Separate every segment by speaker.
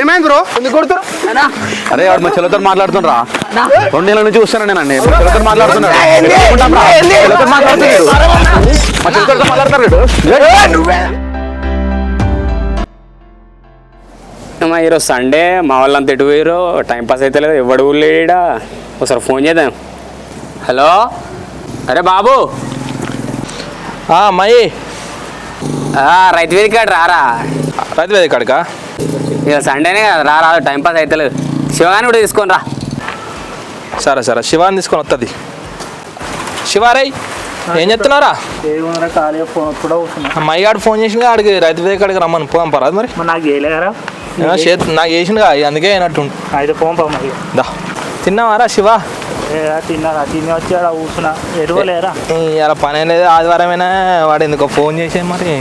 Speaker 1: ఏమైంది బ్రో ఎందుకు కొడుతారు
Speaker 2: అరే వాడు మా చెల్లెతో మాట్లాడుతుండ్రా రెండు నెలల నుంచి చూస్తాను నేను మా చెల్లెతో మాట్లాడుతున్నాడు. చెల్లెతో మాట్లాడుతున్నాడు మా చెల్లెతో.
Speaker 3: అమ్మా ఈరోజు సండే మా వాళ్ళంతా ఎటు పోయారు టైం పాస్ అయితే లేదు ఎవడు లేడా ఒకసారి ఫోన్ చేద్దాం హలో అరే బాబు.
Speaker 4: అమ్మాయి
Speaker 3: ఆ, రైతు వేదిక కాడ రారా?
Speaker 4: రైతు వేదిక కాడికా?
Speaker 3: ఇక సండేనే కదా రా రాదు టైం పాస్ అయితే లేదు శివగాని కూడా తీసుకొని రా.
Speaker 4: సరే సరే శివాని తీసుకొని వస్తుంది శివారై ఏం చెప్తున్నారా? అమ్మాయి గాడు ఫోన్ చేసింది ఆడికి రైతు వేదిక కాడికి రమ్మని పోదాం పరాదు మరి.
Speaker 5: నాకు
Speaker 4: చేత్ నాకు చేసిండుగా అందుకే అయినట్టు
Speaker 5: అయితే ఫోన్
Speaker 4: దా. తిన్నావారా శివ?
Speaker 5: తిన్నారా? తిని వచ్చి కూర్చున్నా. ఎరువలేరా?
Speaker 4: ఇలా పని లేదు ఆదివారమైనా వాడు ఎందుకో ఫోన్ చేసే మరి.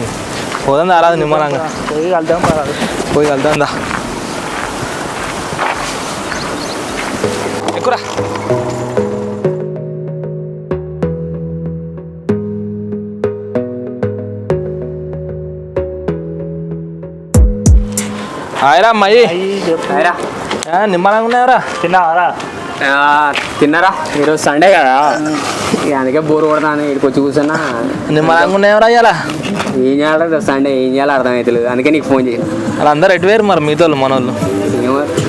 Speaker 4: పోదాం రాదు నిమ్మలంగా.
Speaker 5: పోయి వెళ్దాం
Speaker 4: పోయి వెళ్దాం దా ఎక్కురా. ఆయరా ఆ, నిమ్మలంగా ఉన్నాయరా
Speaker 5: తిన్నావారా
Speaker 3: ఆ, తిన్నారా? ఈరోజు సండే కదా. అందుకే బోర్ కొడతాను ఇక్కడికి వచ్చి కూర్చున్నా.
Speaker 4: నిమ్మలంగా ఇలా
Speaker 3: ఏం చేయాలి సండే ఏం చేయాలో అర్థమవుతలేదు అందుకే నీకు ఫోన్ చేసి
Speaker 4: వాళ్ళందరూ ఎటు వేరు మరి మీతో మన వాళ్ళు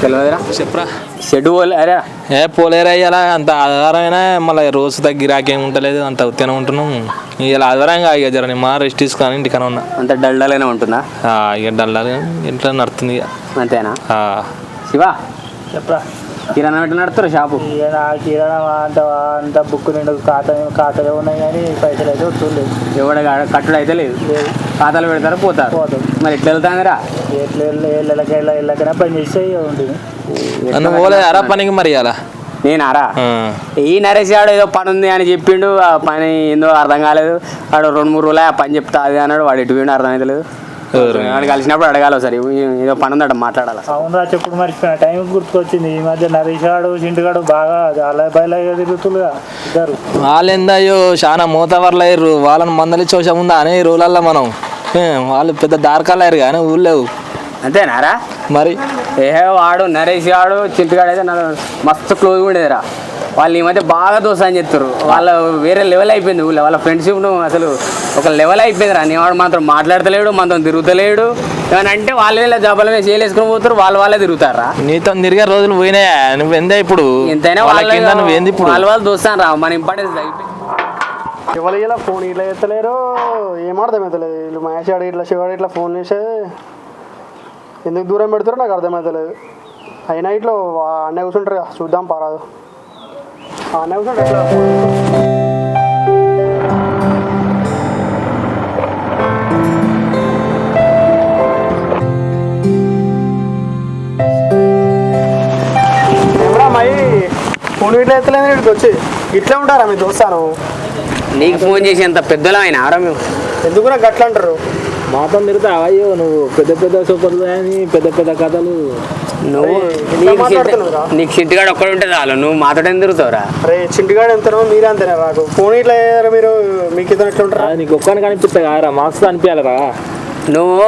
Speaker 3: తెలియదురా
Speaker 4: చెప్పరా.
Speaker 3: షెడ్ పోలే అరే.
Speaker 4: ఏ పోలేరా ఇలా అంత ఆధారమైనా మళ్ళీ రోజు తగ్గి రాకేం ఉంటలేదు అంత ఉత్తేనే ఉంటున్నాం. ఇలా ఆధారంగా ఇక జర నిమ్మ రెస్ట్ తీసుకొని ఇంటికనే ఉన్నా.
Speaker 3: అంత డల్డల్గానే ఉంటుందా?
Speaker 4: ఇక డల్లాగా ఇంట్లో నడుతుంది ఇక.
Speaker 3: అంతేనా? శివ?
Speaker 5: చెప్పరా.
Speaker 3: కిరాణా పెట్టి నడుస్తారు షాపు.
Speaker 5: కిరాణా అంత అంత బుక్ నిండు ఖాతా ఖాతాలో ఉన్నాయి కానీ పైసలు అయితే వస్తుంది
Speaker 3: ఎవడ కట్టుడు అయితే లేదు. ఖాతాలు పెడతారు పోతారు?
Speaker 5: పోతాం.
Speaker 3: మరి ఎట్లా వెళ్తాందిరా?
Speaker 5: ఎట్లా వెళ్ళక వెళ్ళకైనా పని చేస్తే ఉంటుంది.
Speaker 4: పోలేదారా పనికి మరి ఇలా
Speaker 3: నేనారా ఈ నరేష్ గాడు ఏదో పని ఉంది అని చెప్పిండు ఆ పని ఏందో అర్థం కాలేదు. వాడు రెండు మూడు రోజులు ఆ పని చెప్తా అది అన్నాడు వాడు ఎటు పోయిండు అర్థం అయితే లేదు? వాడు కలిసినప్పుడు అడగాలి ఒకసారి. ఏదో పని ఉందట మాట్లాడాలి
Speaker 5: అవునరా చెప్పుడు మర్చిపోయిన టైం గుర్తుకొచ్చింది. ఈ మధ్య నరేష్ గాడు చింటుగాడు బాగా అలా బయలుగా తిరుగుతులుగా ఇద్దరు.
Speaker 4: వాళ్ళు ఏందయ్యో చాలా మూతవర్లు అయ్యారు వాళ్ళని మందలి చూసా ఉందా అనే రోజులల్లో మనం. ఏ, వాళ్ళు పెద్ద దారకాలు అయ్యారు కానీ ఊళ్ళేవు
Speaker 3: అంతేనారా?
Speaker 4: మరి?
Speaker 3: ఏ వాడు నరేష్ గాడు చింతగాడు అయితే నాకు మస్తు క్లోజ్ ఉండేదిరా. వాళ్ళు ఈ మధ్య బాగా దోశ అని చెప్తారు వాళ్ళ వేరే లెవెల్ అయిపోయింది ఊళ్ళో. వాళ్ళ ఫ్రెండ్షిప్ అసలు ఒక లెవెల్ అయిపోయింది రా వాడు మాత్రం మాట్లాడతలేడు మనతో తిరుగుతలేడు. ఏమన్నా అంటే వాళ్ళే ఇలా జబ్బల మీద చేయలేసుకుని పోతారు వాళ్ళు వాళ్ళే తిరుగుతారా?
Speaker 4: నీతో తిరిగే రోజులు పోయినాయా? నువ్వు ఎందే ఇప్పుడు?
Speaker 3: ఎంతైనా
Speaker 4: వాళ్ళ
Speaker 3: వాళ్ళ
Speaker 4: కింద నువ్వు ఏంది ఇప్పుడు?
Speaker 3: వాళ్ళ వాళ్ళు దోస్తాను రా మన ఇంపార్టెన్స్ అయిపోయింది.
Speaker 1: ఎవరు ఇలా ఫోన్ ఇట్లా ఎత్తలేరు ఏం అర్థమవుతలేదు వీళ్ళు మహేష్ ఆడి ఇట్లా శివాడు ఇట్లా ఫోన్ చేసే ఎందుకు దూరం పెడతారో నాకు అర్థమవుతలేదు అయినా ఇట్లా అన్న కూర్చుంటారు చూద్దాం పారాదు ఆ అన్న కూర్చుంటారు ఇట్లా ఏమరా మై ఫోన్ ఇట్లా ఎత్తలేదు ఇక్కడికి వచ్చి ఇట్లా ఉంటారా మీ దోస్తాను
Speaker 3: నీకు ఫోన్ చేసి అంత పెద్దలం ఆయన ఆరా మేము
Speaker 1: ఎందుకు నాకు అట్లా అంటారు
Speaker 4: మాతో తిరుగుతా. అయ్యో నువ్వు పెద్ద పెద్ద సూపర్లు అని పెద్ద పెద్ద కథలు.
Speaker 3: నువ్వు నీకు చింతగాడు ఒక్కడు ఉంటే చాలు. నువ్వు మాతో తిరుగుతావురా?
Speaker 1: అరే చింటిగాడు ఎంతనో మీరే అంతేనా నాకు ఫోన్ ఇట్లా మీరు? మీకు ఇద్దరు ఎట్లా ఉంటారా?
Speaker 4: నీకు ఒక్కని కనిపిస్తా కారా మాస్తో అనిపించాలరా.
Speaker 3: నువ్వు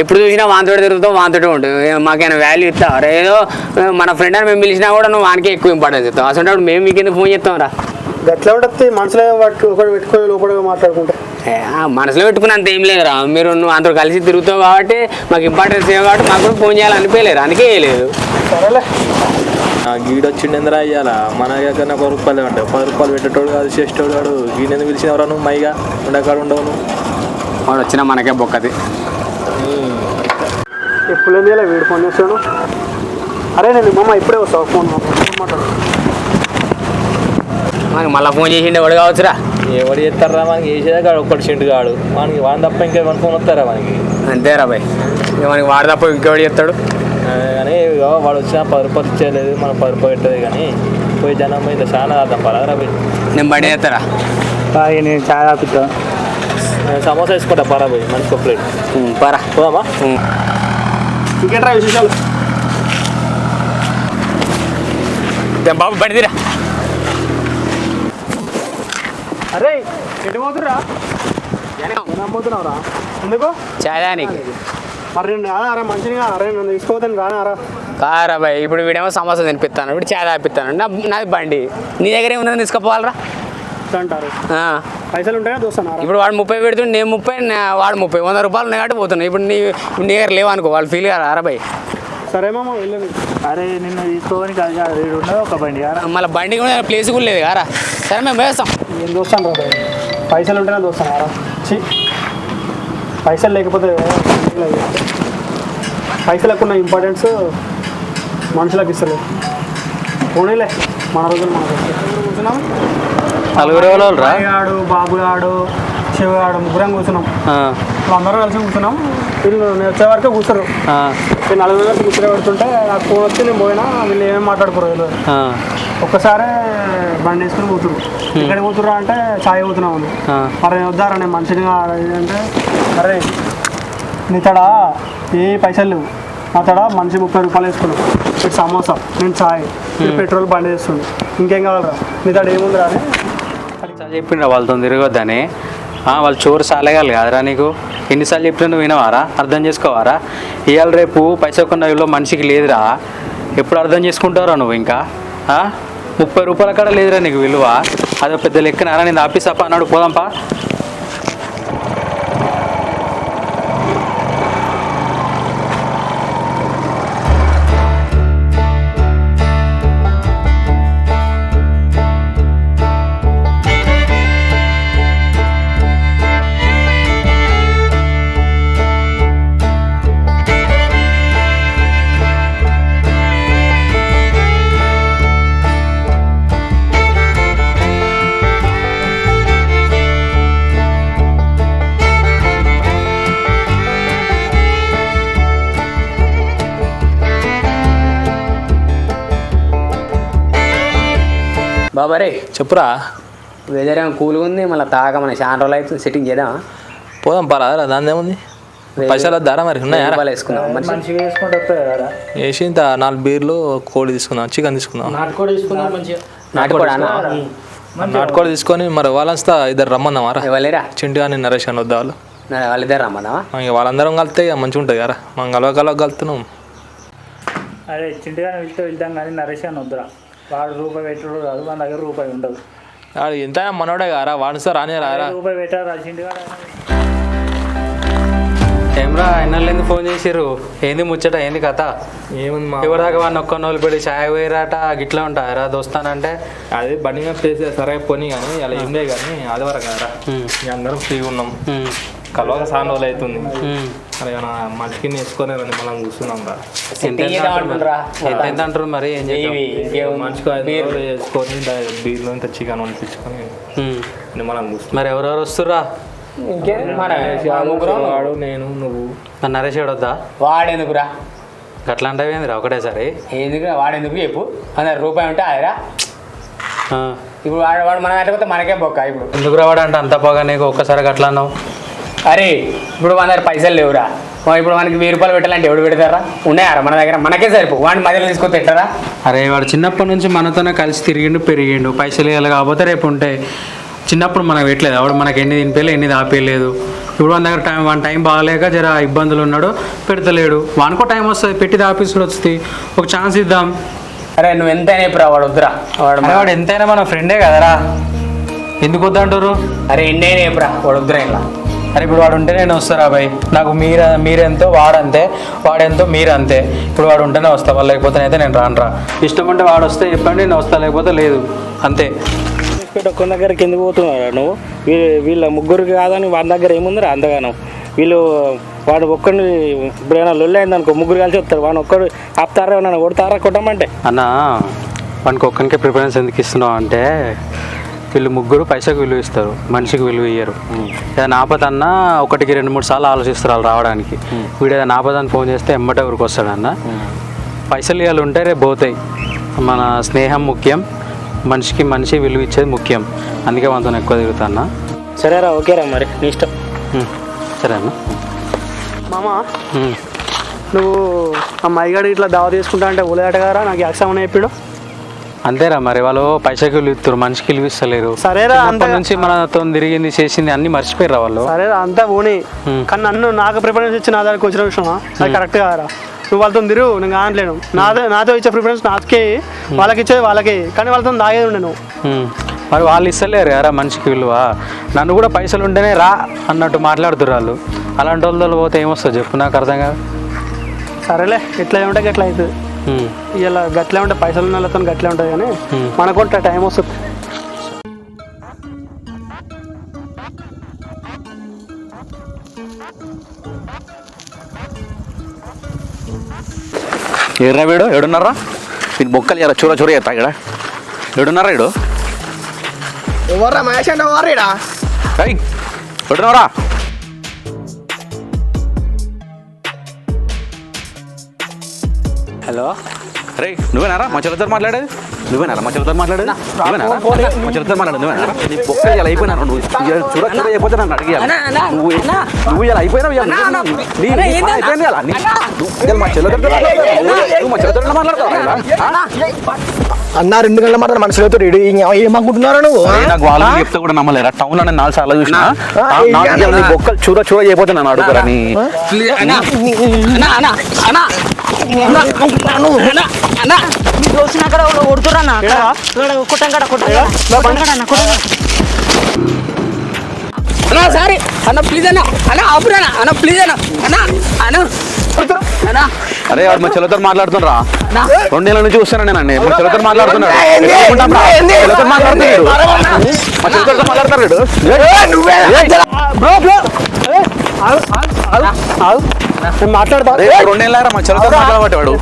Speaker 3: ఎప్పుడు చూసినా వాంతోటి తిరుగుతావు వాంతోటి ఉంటుంది మాకైనా వాల్యూ ఇస్తావు? అరే ఏదో మన ఫ్రెండ్ అని మేము పిలిచినా కూడా నువ్వు వానికి ఎక్కువ ఇంపార్టెన్స్ ఇస్తావు అసలు మేము మీకు ఎందుకు ఫోన్ చేస్తాం రా
Speaker 1: ఎట్లా ఉంటుంది మనసులో ఒకటి పెట్టుకొని లోపల మాట్లాడుకుంటే.
Speaker 3: మనసులో పెట్టుకున్నంత ఏం లేదురా. మీరు నువ్వు అందరూ కలిసి తిరుగుతావు కాబట్టి మాకు ఇంపార్టెన్స్ ఏమో కాబట్టి మాకు కూడా ఫోన్ చేయాలనిపించలేదు అందుకే వేయలేదు
Speaker 1: సరేలే.
Speaker 4: గీడు వచ్చిండు ఎందురా అయ్యాల మన దగ్గర ఒక రూపాయలు ఉంటాయి పది రూపాయలు పెట్టేటోడు కాదు చేసేటోడు కాడు గీడెందుకు పిలిచినవరా నువ్వు మైగా? ఉండకాడు ఉండవు నువ్వు.
Speaker 3: వాడు వచ్చినా మనకే బొక్కది.
Speaker 1: ఎప్పుడు వీడు ఫోన్ చేస్తాను అరే నేను మమ్మ ఇప్పుడే వస్తావు ఫోన్ మాట్లాడు.
Speaker 3: మనకి మళ్ళీ ఫోన్ చేసిండే వాడు కావచ్చురా.
Speaker 4: ఎవడు చేస్తారా మనకి? చేసేదే కాడు ఒక్కటి చింటు కాడు. మనకి వాని తప్ప ఇంకా ఫోన్ వస్తారా మనకి
Speaker 3: అంతేరా బాయ్. ఇక మనకి వాడు తప్ప ఇంకెవడు చెప్తాడు
Speaker 4: ఆ, కానీ వాడు వచ్చినా పది రూపాయలు ఇచ్చేయలేదు మనం పది రూపాయలు పెట్టలేదు కానీ పోయి జనం మీద చాలా అర్థం పడరా
Speaker 3: నేను బండి చేస్తారా?
Speaker 5: బాగా నేను చాలా ఆపిస్తాను
Speaker 4: సమోసా వేసుకుంటా పరా పోయి మంచి ఒక ప్లేట్
Speaker 3: పరా.
Speaker 4: పోదామా.
Speaker 1: ఇంకేంట్రా విశేషాలు?
Speaker 3: ఏ బాబు బండి తీరా.
Speaker 1: అరే ఎటు పోతురా పోతున్నావురా? ఎందుకు?
Speaker 3: చాదానికి
Speaker 1: మరి నేను అరే మంచిగా అరే నన్ను తీసుకోవద్దని రానా రా.
Speaker 3: కారా బాయ్ ఇప్పుడు వీడేమో సమోసా తినిపిస్తాను ఇప్పుడు చాయ్ తాపిస్తాను నా నాది బండి. నీ దగ్గర ఏముందని తీసుకుపోవాలరా?
Speaker 1: అంటారు. పైసలు ఉంటాయా చూస్తాను
Speaker 3: ఇప్పుడు వాడు ముప్పై పెడుతుంటే నేను ముప్పై వాడు ముప్పై వంద రూపాయలు ఉన్నాయి కాబట్టి పోతున్నా ఇప్పుడు నీ ఇప్పుడు నీ దగ్గర లేవు అనుకో వాళ్ళు ఫీల్ కారా బాయ్?
Speaker 1: సరే మామ వెళ్ళండి
Speaker 5: అరే నిన్న తీసుకోవడానికి అది కాదు ఒక బండి
Speaker 3: మళ్ళీ బండి కూడా ప్లేస్ కూడా లేదు కారా సరే మేము వేస్తాం
Speaker 1: ఏం చూస్తాను రా. పైసలు ఉంటేనే చూస్తాను రా. పైసలు లేకపోతే. పైసలకు ఉన్న ఇంపార్టెన్స్ మనుషులకు ఇస్తలేదు. పోనీలే మన రోజులు మన రోజులు కూర్చున్నాం
Speaker 2: నలుగురు
Speaker 1: బాబు గాడు శివగాడు ముగ్గురం కూర్చున్నాం. అందరూ కలిసి కూర్చున్నాం. వీళ్ళు నేను వచ్చే వరకు కూర్చోరు. నలుగురు కలిసి కూర్చొని పెడుతుంటే నాకు ఫోన్ వచ్చి నేను పోయినా వీళ్ళు ఏమేమి మాట్లాడుకోరు వీళ్ళు? ఒక్కసారే బండి వేసుకుని కూతురు ఇక్కడ కూతురు అంటే చాయ్ కూతున్నాం ఉంది మరి వద్దారా నేను మంచిగా అంటే అరే నీ తడ ఏ పైసలు లేవు. నా తడ మనిషి ముప్పై రూపాయలు వేసుకున్నాం. ఇటు సమోసా నేను చాయ్ ఇటు పెట్రోల్ బండి వేస్తుంది ఇంకేం కావాలరా? నీ తడ ఏముందిరా అని
Speaker 2: చెప్పిండ్రా వాళ్ళతో తిరగొద్దని. వాళ్ళు చోరు సాలేగాలి కాదురా నీకు? ఎన్నిసార్లు చెప్పినా నువ్వు వినవారా? అర్థం చేసుకోవారా? ఇవాళ రేపు పైసకున్న ఇల్లు మనిషికి లేదురా. ఎప్పుడు అర్థం చేసుకుంటారా నువ్వు ఇంకా? ముప్పై రూపాయల కాడ లేదురా నీకు విలువ. అదో పెద్ద లెక్కనారా నేను ఆఫీస్ అప్ప అన్నాడు పోదాంపా.
Speaker 3: బాబారే
Speaker 4: చెప్పురా.
Speaker 3: వెదర్ ఏమో కూల్గా ఉంది? మళ్ళీ తాగ మన చాలా రోజులు అయితే సెట్టింగ్ చేద్దామా?
Speaker 4: పోదాం పరా దాని ఏముంది? పైసలు వద్దారా మరి? ఉన్నాయా వేసి ఇంత నాలుగు బీర్లు కోడి తీసుకుందాం చికెన్ తీసుకుందాం.
Speaker 1: నాటుకోడి
Speaker 4: తీసుకొని మరి వాళ్ళంతా ఇద్దరు రమ్మందామారా
Speaker 3: ఇవ్వలేరా
Speaker 4: చింటి కానీ నరేష్ అని వద్దా వాళ్ళు?
Speaker 3: నా వాళ్ళిద్దరు రమ్మదామా?
Speaker 4: ఇక వాళ్ళందరం కలిస్తే ఇక మంచిగా ఉంటుంది కదా మనం కలవ కలవ కలుతున్నాం.
Speaker 5: అరే చింటిగా వెళ్తే వెళ్తాం కానీ నరేష్ అని వద్దురా. వాడు రూపాయి పెట్టడు కాదు మన దగ్గర రూపాయి ఉండదు.
Speaker 4: ఆడు ఎంత మనోడే కారా వాడిని సార్ రానే రారా?
Speaker 5: రూపాయి పెట్టారు ఆ చింటిగా
Speaker 2: ఏమ్రా ఎన్నెళ్ళు ఫోన్ చేసిర్రు? ఏంది ముచ్చట ఏంది కథ?
Speaker 4: ఏముంది మా
Speaker 2: ఎవరిదాకా వాడిని ఒక్క నోళ్ళు పెట్టి చాయ్ పోయిరాట గిట్లా ఉంటారా దోస్తానంటే
Speaker 4: అదే బండి మీద ప్లేస్ సరే పోనీ కానీ అలా ఏం లేదు కానీ ఆదివారం ఇక అందరం ఫ్రీగా ఉన్నాం. కలవక సాన్ రోజులు అవుతుంది. మరి ఏమైనా మనిషికి రండి మనం కూర్చున్నాం రా.
Speaker 2: ఎంత అంటారు మరి. ఏం చేద్దాం?
Speaker 4: మనిషికి ఐదు రోజులు వేసుకొని బీర్లు ఇంత చికెన్ వండించుకొని. మనం కూర్చున్నాం.
Speaker 2: మరి ఎవరెవరు
Speaker 3: ముగ్గురం?
Speaker 4: వాడు నేను నువ్వు.
Speaker 2: నరేష్ గాడు వద్దా?
Speaker 3: వాడెందుకురా?
Speaker 2: గట్లా అంటే ఏందిరా ఒకటేసారి?
Speaker 3: ఎందుకు వాడెందుకు చెప్పు. అందరు రూపాయి ఉంటే అదిరా
Speaker 2: ఆ.
Speaker 3: ఇప్పుడు వాడు వాడు మనం ఎట్టకపోతే మనకే బొక్క ఇప్పుడు.
Speaker 2: ఎందుకు రావాడంటే అంత పోగా నీకు? ఒక్కసారి గట్లా అన్నావు.
Speaker 3: అరే ఇప్పుడు మన దగ్గర పైసలు లేవురా. ఇప్పుడు మనకి వెయ్యి రూపాయలు పెట్టాలంటే ఎవడు పెడతారా? ఉన్నాయారా మన దగ్గర? మనకే సరిపో. వాడిని మధ్యలో తీసుకొని పెట్టారా
Speaker 2: అరే వాడు చిన్నప్పటి నుంచి మనతోనే కలిసి తిరిగిండు పెరిగిండు. పైసలు ఇవ్వాలి కాకపోతే రేపు ఉంటాయి చిన్నప్పుడు మనకు పెట్టలేదు. వాడు మనకి ఎన్ని తినిపించలేదు ఎన్ని దాపేయలేదు. ఇప్పుడు మన దగ్గర టైం వన్ టైం బాగాలేక జర ఇబ్బందులు ఉన్నాడు పెడతలేడు. వానికో టైం వస్తుంది పెట్టి ఆఫీసులో వస్తుంది. ఒక ఛాన్స్ ఇద్దాం.
Speaker 3: అరే నువ్వు ఎంతైనా ఇప్పుడు వాడు వద్దురా. వాడు
Speaker 2: వాడు ఎంతైనా మన ఫ్రెండే కదరా. ఎందుకు వద్దంటారు?
Speaker 3: అరే ఎన్నైనా చెప్పురా వాడు వద్దురా ఇలా.
Speaker 2: అరే ఇప్పుడు వాడు ఉంటే నేను వస్తారా బాయ్ నాకు మీరు మీరెంతో వాడంతే వాడెంతో మీరంతే. ఇప్పుడు వాడు ఉంటేనే వస్తా వాళ్ళు లేకపోతే అయితే నేను రాను రా. ఇష్టం ఉంటే వాడు వస్తే చెప్పండి నేను వస్తా లేకపోతే లేదు. అంతే.
Speaker 5: ఒక్క దగ్గరికి ఎందుకు పోతున్నారా నువ్వు. వీళ్ళ వీళ్ళ ముగ్గురికి కాదని వాళ్ళ దగ్గర ఏముందిరా అంతగానం. వీళ్ళు వాడు ఒక్కడిని ఇప్పుడు ఏమైనా లొల్లి అయింది అనుకో ముగ్గురు కలిసి వస్తారు. వాడు ఒక్కడు ఆపుతారా ఏమన్నా కొడతారా కొట్టమంటే?
Speaker 2: అన్న వానికి ఒక్కనికే ప్రిఫరెన్స్ ఎందుకు ఇస్తున్నావు అంటే వీళ్ళు ముగ్గురు పైసకు విలువ ఇస్తారు మనిషికి విలువ ఇయ్యరు. ఏదైనా ఆపద అన్నా ఒకటికి రెండు మూడు సార్లు ఆలోచిస్తారు వాళ్ళు రావడానికి. వీడు ఏదైనా ఆపద అని ఫోన్ చేస్తే ఎమ్మటే ఊరికి వస్తాడన్న. పైసలు ఇవాళ ఉంటే రేపు పోతాయి. మన స్నేహం ముఖ్యం మనిషికి మనిషి విలువ ఇచ్చేది ముఖ్యం. అందుకే మనతో ఎక్కువ తిరుగుతాన్న.
Speaker 5: సరేరా ఓకేరా మరి నీ ఇష్టం.
Speaker 2: సరే అన్న.
Speaker 1: మామ. నువ్వు ఆ మైగాడు ఇట్లా దావ తీసుకుంటా అంటే ఉలేటగారా నాకు యాక్సం అని చెప్పాడు.
Speaker 2: అంతేరా మరి వాళ్ళు పైసకి ఇస్తారు మనిషికి ఇస్తలేరు.
Speaker 1: సరేరా, అంతే.
Speaker 2: నుంచి మనతో తిరిగింది చేసింది అన్ని మర్చిపోయారా వాళ్ళు.
Speaker 1: సరే అంతా పోనీ. కానీ నన్ను నాకు ప్రిఫరెన్స్ ఇచ్చి నా దగ్గరకు వచ్చిన విషయం అది కరెక్ట్ కాదురా నువ్వు వాళ్ళతో తిరుగు నేను కానట్లేను. నాతో నాతో ఇచ్చే ప్రిఫరెన్స్ నాకే. వాళ్ళకి ఇచ్చేది వాళ్ళకే. కానీ వాళ్ళతో తాగేది ఉండే నువ్వు.
Speaker 2: మరి వాళ్ళు ఇస్తలేరు కదా మనిషికి విలువ. నన్ను కూడా పైసలు ఉంటేనే రా అన్నట్టు మాట్లాడుతున్నారు వాళ్ళు. అలాంటి వాళ్ళతో పోతే ఏమొస్తుంది చెప్పు నాకు అర్థం కాదు.
Speaker 1: సరేలే ఎట్లా ఉంటే గట్లా అవుతుంది. ఇలా గట్లే ఉంటే పైసలు ఉన్న వాళ్ళతో గట్లే ఉంటుంది కానీ
Speaker 2: Hmm.
Speaker 1: మనకు టైం వస్తుంది.
Speaker 6: ఎర్రా వీడు? ఏడున్నారా వీడి బొక్కలు ఎరా చూర చూర ఎత్తా ఇక్కడ. ఏడున్నారా వీడు?
Speaker 7: ఎవర్రా మహేష్ అంటే ఎవర్రీడా
Speaker 6: ఏయ్ ఏడున్నారా
Speaker 2: హలో.
Speaker 6: రే? నువ్వేనారా మా చెల్లెతో మాట్లాడేది? నువ్వేనారా? మా చెల్లెతో మాట్లాడేది? నువ్వేనారా? మా చెల్లెతో మాట్లాడేది? నువ్వేనారా? నీ బొక్కలు ఇలా అయిపోయినారు. నువ్వు ఇవాళ చూడ చూడ అయిపోతే నన్ను అడిగేయాలి నువ్వు నువ్వు ఇలా అయిపోయినావు అయిపోయింది నువ్వు ఇవాళ మా చెల్లెతో మాట్లాడతావు. మా చెల్లెతో?
Speaker 7: అన్న రెండు గంటల మాట మనసులో ఏమనుకుంటున్నారా నువ్వు
Speaker 6: నాకు వాళ్ళు చెప్తే కూడా నమ్మలేరా టౌన్లో నేను నాలుగు సార్లు చూసిన. బొక్కలు చూర చూర అయిపోతే నన్ను అడుగురా నీ?
Speaker 8: దోసిన అక్కడ కొడుతున్నా కుట్టం కడ కుట్టం కడ. అన్న కుట్టం
Speaker 3: అన్నా సారీ. అన్న ప్లీజ్ అన్న. అన్న ఆపురా అన్న. ప్లీజ్ అన్న అన్న. అన్న అన్న.
Speaker 6: అరే వాడు మా చెల్లెతో మాట్లాడుతున్నా రెండేళ్ళ నుంచి చూస్తాను నేను అన్నీ? మా చెల్లెతో మాట్లాడుతున్నాడు మాట్లాడుతున్నాడు మా చెల్లెతో మాట్లాడతాడు
Speaker 1: మాట్లాడతా
Speaker 6: రెండేళ్ళారా మా చెల్లెతో నువ్వు?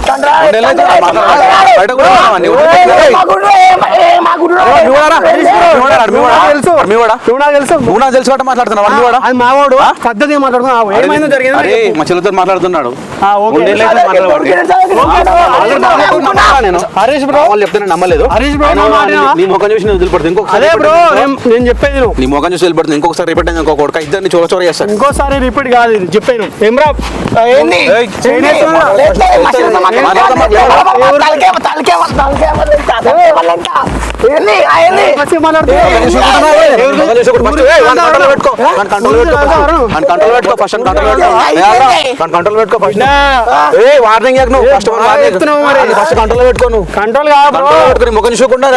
Speaker 1: తెలుసు. నాకు
Speaker 6: కాబట్టి మాట్లాడుతున్నావు?
Speaker 1: అది మావాడు ఏమైందో జరిగింది
Speaker 6: మా చెల్లెతో మాట్లాడుతున్నాడు.
Speaker 1: హరీష్ బ్రో
Speaker 6: వాళ్ళు చెప్తే నమ్మలేదు
Speaker 1: హరీష్ బ్రో,
Speaker 6: అయినా
Speaker 1: నా
Speaker 6: ముఖం చూసి నేను ఇంకొకసారి
Speaker 1: అదే బ్రో నేను- చెప్పేది నువ్వు
Speaker 6: నీ ముఖం చూసి వెళ్ళిపోతుంది ఇంకొకసారి రిపీట్ కొడుక ఇద్దరిని చోర చోర చేస్తాను
Speaker 1: ఇంకోసారి రిపీట్ కాదు ఇది చెప్పాను ఏమ్రా
Speaker 7: ఏంది
Speaker 6: ఏయ్,
Speaker 1: చేయనేస్తున్నా?
Speaker 6: పెట్టుకో. ఫస్ట్. ఏ, వార్నింగ్ నువ్వు. ఫస్ట్ ఫస్ట్ పెట్టుకో నువ్వు.
Speaker 1: కంట్రోల్
Speaker 6: ముఖం చూసుకుంటా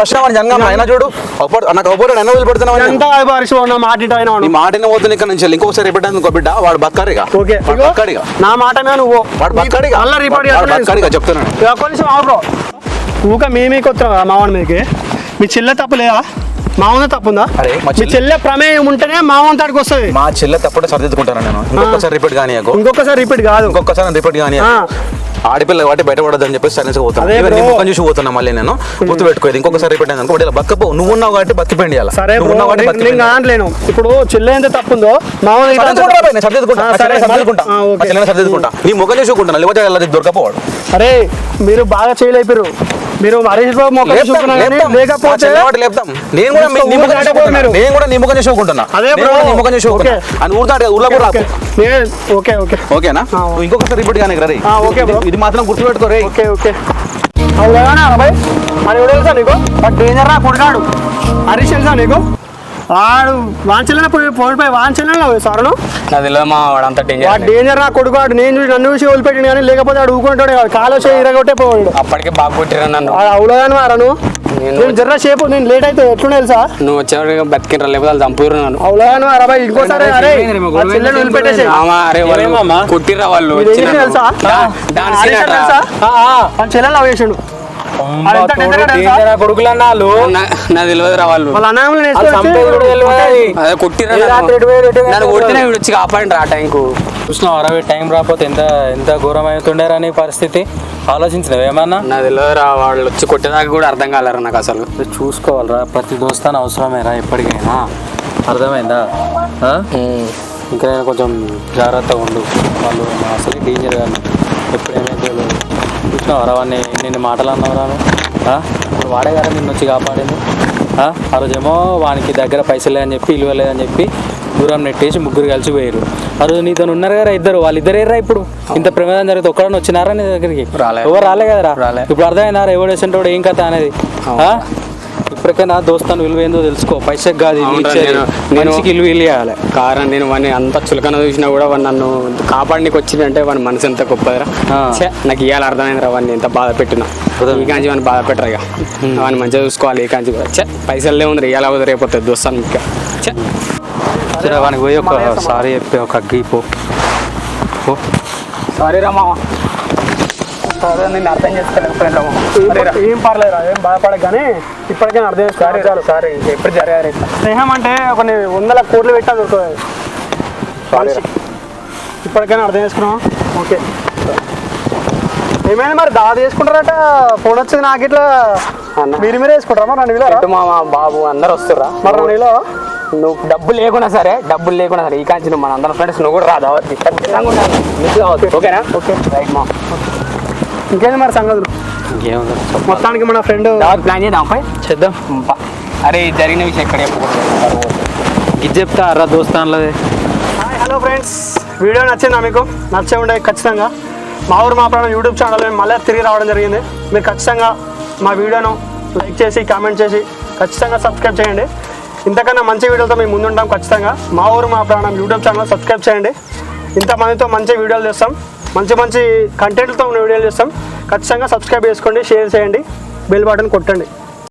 Speaker 6: ఫస్ట్ జంగం అయినా చూడు నాకు వదిలిపెడుతున్నావు
Speaker 1: మాట.
Speaker 6: మాటనే పోతుంది ఇక్కడ నుంచి వెళ్ళి. ఇంకొకసారి రిపీట్ అయింది ఇంకో బిడ్డ వాడు బక్కారిగా
Speaker 1: నా మాట నువ్వు
Speaker 6: వాడు
Speaker 1: కొంచెం బ్రో ఊక మీ మీకు వస్తున్నా మావన్ మీదకి. మీ చెల్లె తప్పు లేదా? మావన తప్పు ఉందా?
Speaker 6: అరే, మా
Speaker 1: మీ
Speaker 6: చెల్లె-
Speaker 1: చెల్లె ప్రమేయం ఉంటేనే మావన్ తాడికి వస్తుంది.
Speaker 6: మా చెల్లె తప్పుడే సరిదిద్దుకుంటాను నేను? ఇంకొకసారి రిపీట్ కానీ
Speaker 1: ఇంకొకసారి రిపీట్ కాదు.
Speaker 6: ఇంకొకసారి రిపీట్ కానీ
Speaker 1: ఆ.
Speaker 6: ఆడపిల్ల కాబట్టి బయట పడదని చెప్పేసి సైలెన్స్ పోతాను
Speaker 1: అదే
Speaker 6: ఈవెన్ నీ
Speaker 1: బ్రో.
Speaker 6: ముఖం చూసి పోతున్నా మళ్ళీ నేను. గుర్తు పెట్టుకోలేదు ఇంకొకసారి రిపీట్ అయింది అనుకో బక్కపో. నువ్వు ఉన్నావు కాబట్టి బతికిపోయింది ఇలా.
Speaker 1: సరే
Speaker 6: నువ్వు ఉన్నావు కాబట్టి
Speaker 1: నేను-
Speaker 6: బతికిపోయింది.
Speaker 1: ఇప్పుడు చెల్లె ఎంత తప్పు ఉందో మావన్ ఇట్లా
Speaker 6: సరిదిద్దుకుంటా బాయ్, నేను సరిదిద్దుకుంటా.
Speaker 1: ఆ,
Speaker 6: మా
Speaker 1: సరే,
Speaker 6: చెల్లెని సరిదిద్దుకుంటా.
Speaker 1: ఆ, ఓకే.
Speaker 6: మా చెల్లెని సరిదిద్దుకుంటా. నీ ముఖం చూసుకుంటున్నా లేకపోతే అలా దొరకపోవాడు.
Speaker 1: అరే మీరు బాగా చేయలేపారు మీరు హరీష్ బాబు లేకపోతే
Speaker 6: లేపుతాం. నేను కూడా నీ ముఖం. నేను కూడా నీ ముఖం చూసుకుంటున్నా.
Speaker 1: అదే
Speaker 6: నీ ముఖం చూసుకుంటున్నా. అని ఊరు దాటి ఊర్లో కూడా
Speaker 1: ఓకే. Okay okay.
Speaker 6: ఓకేనా? ఇంకొకసారి రిపీట్ కానీ రే
Speaker 1: ఆ, ఓకే బ్రో.
Speaker 6: ఇది మాత్రం గుర్తుపెట్టుకో రే.
Speaker 1: Okay okay. అవునా అబ్బాయి అది కూడా తెలుసా నీకు? డేంజర్ రా కొడుకాడు హరీష్ తెలుసా నీకు? వాడు వాంచలనే పోయి పోయిపోయి వాంచలనే సరను
Speaker 3: నాకు తెలియదు మా వాడు అంత డేంజర్
Speaker 1: వాడు డేంజర్ రా కొడుకాడు నేను చూసి నన్ను చూసి వదిలిపెట్టిన కానీ లేకపోతే వాడు ఊకుంటాడు కాదు. కాలో చేయి ఇరగొట్టే పోవాడు.
Speaker 3: అప్పటికే బాగా కొట్టిరా నన్ను.
Speaker 1: వాడు అవులగాని మారను
Speaker 3: నేను-
Speaker 1: జర్ర సేపు నేను లేట్ అయితే ఎట్లుండే తెలుసా?
Speaker 3: నువ్వు వచ్చేవాడికి బతికినరా లేకపోతే వాళ్ళు చంపురు నన్ను.
Speaker 1: అవులగాని బాయ్ ఇంకోసారి అరే చెల్లెని వదిలిపెట్టేసి
Speaker 3: ఆమా, అరే వాళ్ళు? కొట్టిర్రా
Speaker 1: తెలుసా? చెల్లెలు లవ్ చేసిండు వాడు ఎంత డేంజర్గా తెలుసా?
Speaker 2: కొడుకులు అన్నాళ్ళు?
Speaker 3: నా- నాకు తెలియదు రా వాళ్ళు.
Speaker 1: వాళ్ళ అన్నయ్యలు
Speaker 3: అదే నన్ను. కొట్టిన వీడు వచ్చి కాపాడండి ఆ టైంకు.
Speaker 2: చూసినావు అరవై టైం రాకపోతే ఎంత ఎంత ఘోరం అవుతుండేరా నీ పరిస్థితి? ఆలోచించినవి ఏమన్నా?
Speaker 3: నాకు తెలియదు రా వాళ్ళు వచ్చి కొట్టేదాకా కూడా అర్థం కాలేరా నాకు అసలు.
Speaker 2: చూసుకోవాలరా ప్రతి దోస్తాను అవసరమేరా ఎప్పటికైనా. అర్థమైందా? ఆ? ఇంకా నేను కొంచెం జాగ్రత్తగా ఉండు. వాళ్ళు అసలు డేంజర్ కానీ ఎప్పుడు చూసినావరా వాడిని నిన్ను మాటలు అన్నవరా ఇప్పుడు వాడే కదా నిన్ను వచ్చి కాపాడింది ఆ? రోజేమో వానికి దగ్గర పైసలు లేదని చెప్పి ఇల్లు లేదని చెప్పి దూరం నెట్టేసి ముగ్గురు కలిసి పోయారు ఆ రోజు నీతో ఉన్నారు కదా ఇద్దరు వాళ్ళిద్దరు ఎర్రా ఇప్పుడు? ఇంత ప్రమాదం జరిగితే ఒక్కడని వచ్చినారా నీ దగ్గరికి?
Speaker 3: రాలే.
Speaker 2: ఎవరు రాలే కదరా. ఇప్పుడు అర్థమైనారా ఎవడు వేసింటాడు ఏం కథ అనేది? ఇప్పటికైనా దోస్తాను విలువ ఏందో తెలుసుకో. పైసకి కాదు మనిషికి ఇల్లు ఇల్లు ఇవ్వాలి
Speaker 3: కారణం నేను వాడిని అంత చులకన చూసినా కూడా వాడు నన్ను కాపాడనికి వచ్చిందంటే వాడి మనసు ఎంత గొప్పదిరా. నాకు ఇవాళ అర్థమైందిరా వాడిని ఎంత బాధ పెట్టినా. ఈ కాంచి వాడిని బాధ పెట్టరు ఇక. వాడిని మంచిగా చూసుకోవాలి ఈ కాంచి కూడా చే పైసలు ఉంది ఇవాళ రేపోతుంది దోస్తాను ఇంకా. చే
Speaker 2: సరే వానికి పోయి ఒక సారీ చెప్పి ఒక అగ్గి పో పో.
Speaker 3: సారీ రా మామ. సరే నేను అర్థం చేసుకోలేకపోయినా.
Speaker 1: ఏం- పర్లేదు ఏం బాధపడక కానీ ఇప్పటికైనా అర్థం చేసుకోవాలి
Speaker 3: సారీ ఎప్పుడు జరగాలి
Speaker 1: స్నేహం అంటే కొన్ని వందల కోట్లు పెట్టా దొరకదు ఇప్పటికైనా అర్థం చేసుకున్నాం ఓకే. ఏమైనా మరి దాది వేసుకుంటారట ఫోన్ వచ్చింది నాకు ఇట్లా. మీరు మీరే వేసుకుంటారా మరి రెండు
Speaker 3: మామ బాబు అందరు వస్తురా
Speaker 1: మరి రెండు
Speaker 3: నువ్వు డబ్బులు లేకున్నా సరే డబ్బులు లేకున్నా సరే ఈ కాంచి నువ్వు మన అందరం ఫ్రెండ్స్ నువ్వు కూడా రాదు ఓకేనా? ఓకే. రైట్ మా.
Speaker 1: ఇంకేంది మరి సంగతులు? మొత్తానికి మన ఫ్రెండ్
Speaker 3: ప్లాన్ చేద్దాం పై
Speaker 2: చేద్దాం.
Speaker 3: అరే జరిగిన విషయం ఎక్కడ
Speaker 2: ఇది చెప్తా అర్రా దోస్తాన్లది.
Speaker 1: Hi hello friends. వీడియో నచ్చిందా మీకు? నచ్చే ఉండే ఖచ్చితంగా. మా ఊరు మా ప్రాణం యూట్యూబ్ ఛానల్ మేము మళ్ళీ తిరిగి రావడం జరిగింది. మీరు ఖచ్చితంగా మా వీడియోను లైక్ చేసి కామెంట్ చేసి ఖచ్చితంగా సబ్స్క్రైబ్ చేయండి. ఇంతకన్నా మంచి వీడియోతో మేము ముందుంటాం ఖచ్చితంగా. మా ఊరు మా ప్రాణం యూట్యూబ్ ఛానల్ సబ్స్క్రైబ్ చేయండి. ఇంతమందితో మంచి వీడియోలు చేస్తాం మంచి మంచి కంటెంట్తో ఉన్న వీడియోలు చేస్తాం. ఖచ్చితంగా సబ్స్క్రైబ్ చేసుకోండి షేర్ చేయండి బెల్ బటన్ కొట్టండి.